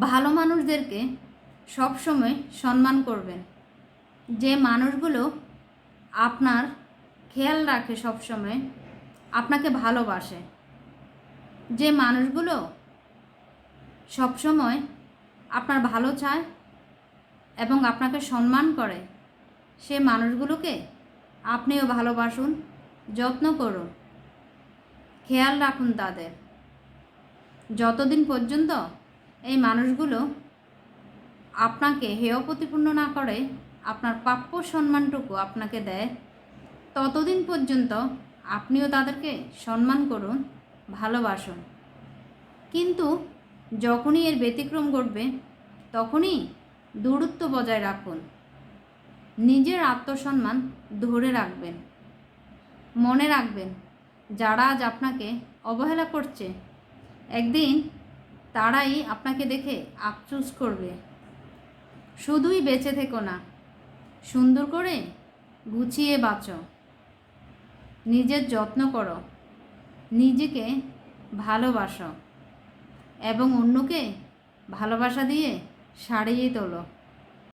ভালো মানুষদেরকে সবসময় সম্মান করবেন। যে মানুষগুলো আপনার খেয়াল রাখে সবসময় আপনাকে ভালোবাসে। যে মানুষগুলো সবসময় আপনার ভালো চায় এবং আপনাকে সম্মান করে, সে মানুষগুলোকে আপনিও ভালোবাসুন, যত্ন করুন। খেয়াল রাখুন তাদের। যতদিন পর্যন্ত এই মানুষগুলো আপনাকে হেয় প্রতিপূর্ণ না করে, আপনার প্রাপ্য সম্মানটুকু আপনাকে দেয়। ততদিন পর্যন্ত আপনিও তাদেরকে সম্মান করুন, ভালোবাসুন। কিন্তু যখনই এর ব্যতিক্রম ঘটবে, তখনই দূরত্ব বজায় রাখুন। নিজের আত্মসম্মান ধরে রাখবেন। মনে রাখবেন, যারা আজ আপনাকে অবহেলা করছে, একদিন তারাই আপনাকে দেখে আফসুস করবে। শুধুই বেঁচে থেকো না। সুন্দর করে গুছিয়ে বাঁচো। নিজের যত্ন করো। নিজেকে ভালোবাসো। এবং অন্যকে ভালোবাসা দিয়ে সারিয়ে তোলো।